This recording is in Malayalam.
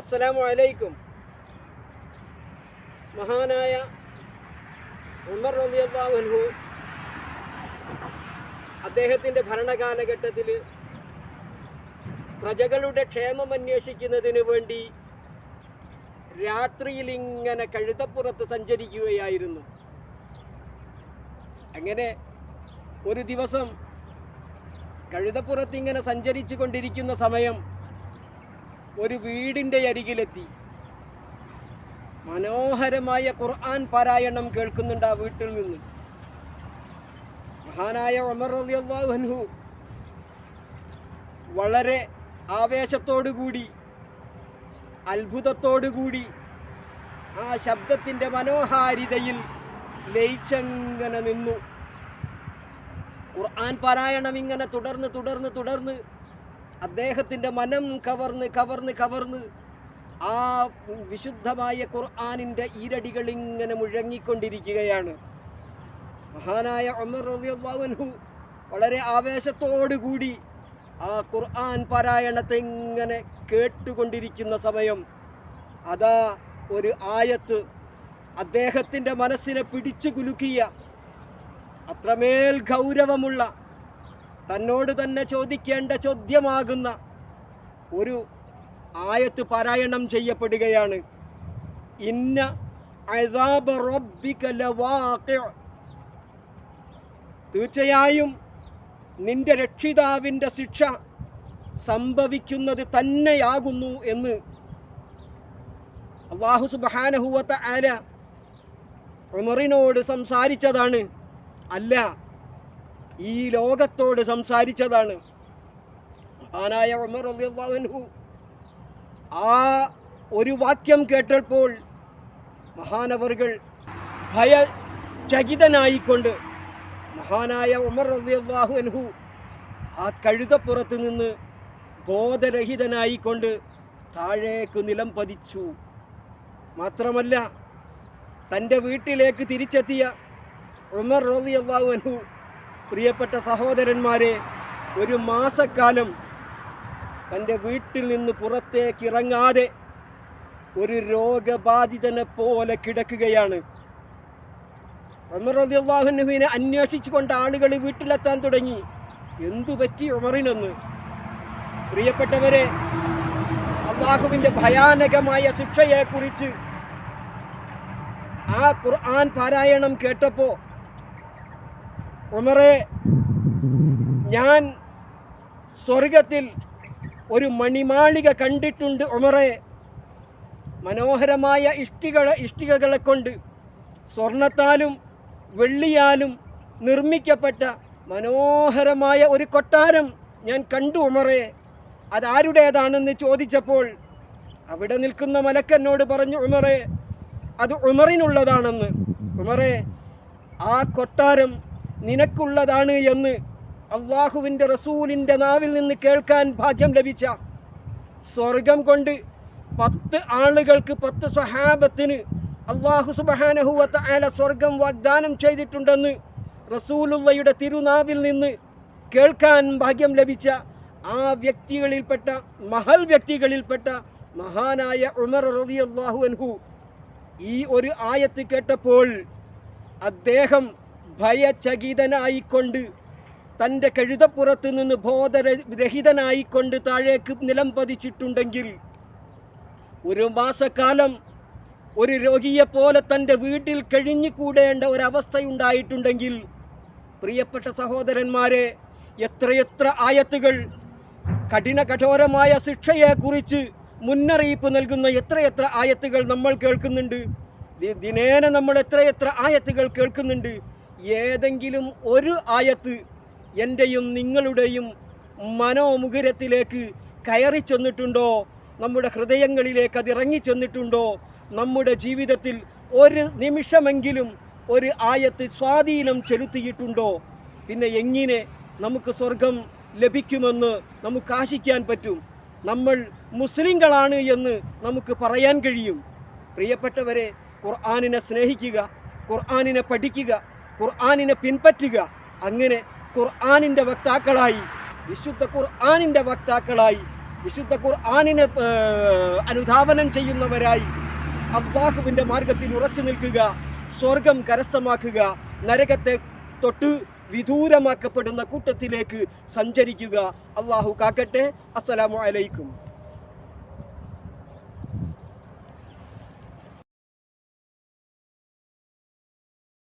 അസ്സലാമു അലൈക്കും. മഹാനായ ഉമർ അൻഹു അദ്ദേഹത്തിന്റെ ഭരണകാലഘട്ടത്തിൽ പ്രജകളുടെ ക്ഷേമം അന്വേഷിക്കുന്നതിന് വേണ്ടി രാത്രിയിൽ ഇങ്ങനെ കഴുതപ്പുറത്ത് സഞ്ചരിക്കുകയായിരുന്നു. അങ്ങനെ ഒരു ദിവസം കഴുതപ്പുറത്ത് ഇങ്ങനെ സഞ്ചരിച്ചു കൊണ്ടിരിക്കുന്ന സമയം ഒരു വീടിന്റെ അരികിലെത്തി. മനോഹരമായ ഖുർആൻ പാരായണം കേൾക്കുന്നുണ്ട് ആ വീട്ടിൽ നിന്ന്. മഹാനായ ഉമർ അൻഹു വളരെ ആവേശത്തോടുകൂടി അത്ഭുതത്തോടുകൂടി അത്ഭുതത്തോടു കൂടി ആ ശബ്ദത്തിന്റെ മനോഹാരിതയിൽ ലയിച്ചങ്ങനെ നിന്നു. ഖുർആൻ പാരായണം ഇങ്ങനെ തുടർന്ന് തുടർന്ന് തുടർന്ന് അദ്ദേഹത്തിന്റെ മനം കവർന്ന് കവർന്ന് കവർന്ന് ആ വിശുദ്ധമായ ഖുർആാനിന്റെ ഈരടികൾ ഇങ്ങനെ മുഴങ്ങിക്കൊണ്ടിരിക്കുകയാണ്. മഹാനായ റളിയല്ലാഹു അൻഹു വളരെ ആവേശത്തോടു കൂടി ആ ഖുർആൻ പാരായണത്തെ ഇങ്ങനെ കേട്ടുകൊണ്ടിരിക്കുന്ന സമയം അതാ ഒരു ആയത്ത് അദ്ദേഹത്തിന്റെ മനസ്സിനെ പിടിച്ചു കുലുക്കിയ അത്രമേൽ ഗൗരവമുള്ള തന്നോട് തന്നെ ചോദിക്കേണ്ട ചോദ്യമാകുന്ന ഒരു ആയത്ത് പാരായണം ചെയ്യപ്പെടുകയാണ് ഇന്ന ലവാഖിഅ. തീർച്ചയായും നിന്റെ രക്ഷിതാവിന്റെ ശിക്ഷ സംഭവിക്കുന്നത് തന്നെയാകുന്നു എന്ന് അള്ളാഹു സുബാനഹുവത്ത ആല ഉമറിനോട് സംസാരിച്ചതാണ് അല്ല ഈ ലോകത്തോട് സംസാരിച്ചതാണ്. മഹാനായ ഉമർ അൻഹു. ആ ഒരു വാക്യം കേട്ടപ്പോൾ മഹാനവറുകൾ ഭയചകിതനായിക്കൊണ്ട് മഹാനായ ഉമർ റളിയല്ലാഹു അൻഹു ആ കഴുതപ്പുറത്ത് നിന്ന് ബോധരഹിതനായിക്കൊണ്ട് താഴേക്ക് നിലം പതിച്ചു. മാത്രമല്ല തന്റെ വീട്ടിലേക്ക് തിരിച്ചെത്തിയ ഉമർ റളിയല്ലാഹു അൻഹു പ്രിയപ്പെട്ട സഹോദരന്മാരെ ഒരു മാസക്കാലം തന്റെ വീട്ടിൽ നിന്ന് പുറത്തേക്ക് ഇറങ്ങാതെ ഒരു രോഗബാധിതനെ പോലെ കിടക്കുകയാണ്. റളിയല്ലാഹുവിനെ അന്വേഷിച്ചുകൊണ്ട് ആളുകൾ വീട്ടിലെത്താൻ തുടങ്ങി. എന്തു പറ്റി ഉമറിനെന്ന്? പ്രിയപ്പെട്ടവരെ അള്ളാഹുവിന്റെ ഭയാനകമായ ശിക്ഷയെക്കുറിച്ച് ആ ഖുർആൻ പാരായണം കേട്ടപ്പോൾ ഉമറെ ഞാൻ സ്വർഗത്തിൽ ഒരു മണിമാളിക കണ്ടിട്ടുണ്ട് ഉമറെ. മനോഹരമായ ഇഷ്ടിക ഇഷ്ടികകളെ കൊണ്ട് സ്വർണത്താലും വെള്ളിയാലും നിർമ്മിക്കപ്പെട്ട മനോഹരമായ ഒരു കൊട്ടാരം ഞാൻ കണ്ടു ഉമറെ. അതാരുടേതാണെന്ന് ചോദിച്ചപ്പോൾ അവിടെ നിൽക്കുന്ന മലക്കന്നോട് പറഞ്ഞു ഉമറെ അത് ഉമറിനുള്ളതാണെന്ന്. ഉമറെ ആ കൊട്ടാരം നിനക്കുള്ളതാണ് എന്ന് അള്ളാഹുവിന്റെ റസൂലിന്റെ നാവിൽ നിന്ന് കേൾക്കാൻ ഭാഗ്യം ലഭിച്ച സ്വർഗം കൊണ്ട് പത്ത് ആളുകൾക്ക് പത്ത് സ്വഹാബത്തിന് അള്ളാഹു സുബഹാനഹുവത്ത ആല സ്വർഗം വാഗ്ദാനം ചെയ്തിട്ടുണ്ടെന്ന് റസൂലുള്ളയുടെ തിരുനാവിൽ നിന്ന് കേൾക്കാൻ ഭാഗ്യം ലഭിച്ച ആ വ്യക്തികളിൽപ്പെട്ട മഹൽ വ്യക്തികളിൽപ്പെട്ട മഹാനായ ഉമർ റളിയല്ലാഹു അൻഹു ഈ ഒരു ആയത്ത് കേട്ടപ്പോൾ അദ്ദേഹം ഭയചകിതനായിക്കൊണ്ട് തന്റെ കഴുതപ്പുറത്ത് നിന്ന് ബോധരഹിതനായിക്കൊണ്ട് താഴേക്ക് നിലം പതിച്ചിട്ടുണ്ടെങ്കിൽ ഒരു മാസക്കാലം ഒരു രോഗിയെപ്പോലെ തന്റെ വീട്ടിൽ കഴിഞ്ഞുകൂടേണ്ട ഒരവസ്ഥയുണ്ടായിട്ടുണ്ടെങ്കിൽ പ്രിയപ്പെട്ട സഹോദരന്മാരെ എത്രയെത്ര ആയത്തുകൾ കഠിന കഠോരമായ ശിക്ഷയെക്കുറിച്ച് മുന്നറിയിപ്പ് നൽകുന്ന എത്രയെത്ര ആയത്തുകൾ നമ്മൾ കേൾക്കുന്നുണ്ട്. ദിനേന നമ്മൾ എത്രയെത്ര ആയത്തുകൾ കേൾക്കുന്നുണ്ട്. ഏതെങ്കിലും ഒരു ആയത്ത് എന്റെയും നിങ്ങളുടെയും മനോമുഖരത്തിലേക്ക് കയറി ചെന്നിട്ടുണ്ടോ? നമ്മുടെ ഹൃദയങ്ങളിലേക്ക് അത് ഇറങ്ങി ചെന്നിട്ടുണ്ടോ? നമ്മുടെ ജീവിതത്തിൽ ഒരു നിമിഷമെങ്കിലും ഒരു ആയത്ത് സ്വാധീനം ചെലുത്തിയിട്ടുണ്ടോ? പിന്നെ എങ്ങനെ നമുക്ക് സ്വർഗം ലഭിക്കുമെന്ന് നമുക്ക് ആശിക്കാൻ പറ്റും? നമ്മൾ മുസ്ലിങ്ങളാണ് എന്ന് നമുക്ക് പറയാൻ കഴിയും. പ്രിയപ്പെട്ടവരെ ഖുർആാനിനെ സ്നേഹിക്കുക ഖുർആാനിനെ പഠിക്കുക ഖുർആാനിനെ പിൻപറ്റുക. അങ്ങനെ ഖുർആാനിന്റെ വക്താക്കളായി വിശുദ്ധ ഖുർആാനിന്റെ വക്താക്കളായി വിശുദ്ധ ഖുർആാനിനെ അനുധാവനം ചെയ്യുന്നവരായി അള്ളാഹുവിന്റെ മാർഗത്തിൽ ഉറച്ചു നിൽക്കുക സ്വർഗം കരസ്ഥമാക്കുക നരകത്തെ തൊട്ട് വിദൂരമാക്കപ്പെടുന്ന കൂട്ടത്തിലേക്ക് സഞ്ചരിക്കുക. അള്ളാഹു കാക്കട്ടെ. അസ്സലാമു അലൈക്കും.